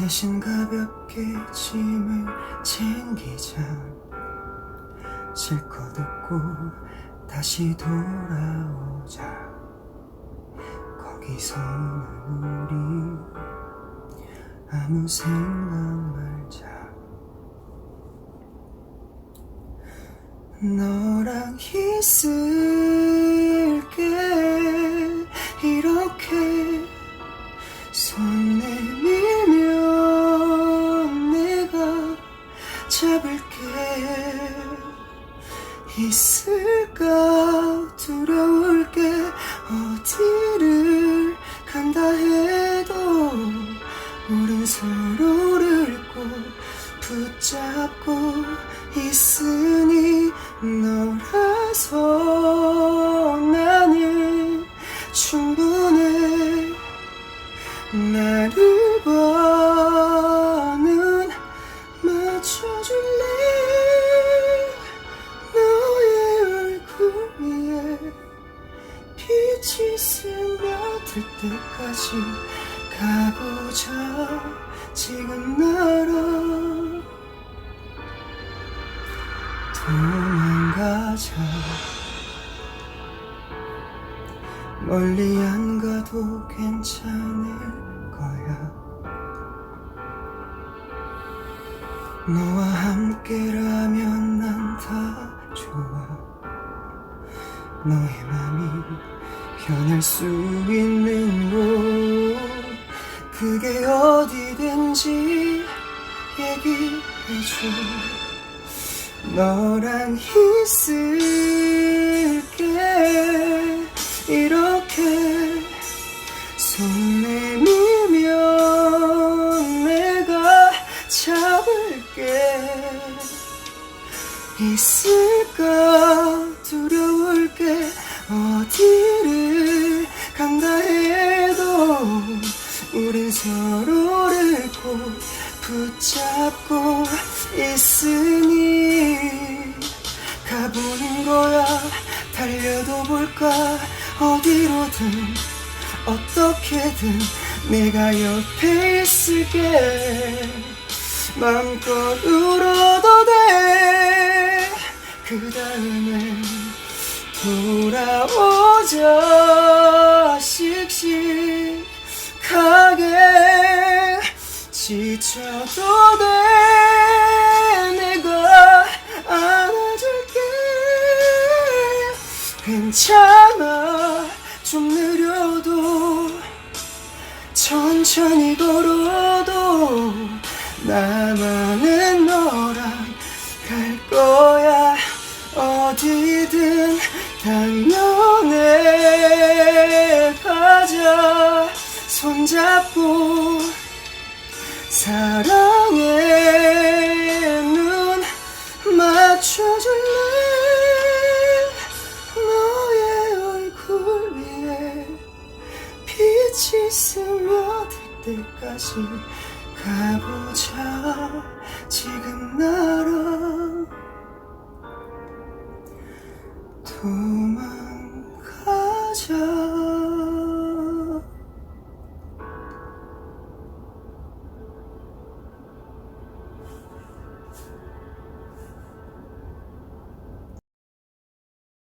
대신 가볍게 짐을 챙기자. 실컷 웃고 다시 돌아오자. 거기서는 우리 아무 생각 말자. 너랑 있을게 있을까? 두려울 게. 어디를 간다 해도 우린 서로를 꼭 붙잡고 있으니 너라서 빛이 스며들 때까지 가보자. 지금 나랑 도망가자. 멀리 안 가도 괜찮을 거야. 너와 함께라면 난 다 좋아. 너의 맘이 변할 수 있는 곳. 그게 어디든지 얘기해줘. 너랑 있을게. 이렇게 손 내밀면 내가 잡을게. 있을까? 두려울 게. 어디 를 간다 해도 우린 서로를 꼭 붙잡고 있으니 가보는 거야. 달려도 볼까? 어디로든 어떻게든 내가 옆에 있을게. 맘껏 울어도 돼그 다음엔 돌아오자 씩씩하게 지쳐도 돼. 내가 안아줄게. 괜찮아. 좀 느려도 천천히 걸어도 나만은 너 잡고 사랑해 눈 맞춰줄래? 너의 얼굴 위에 빛이 스며들 때까지 가보자. 지금 나랑 도망가자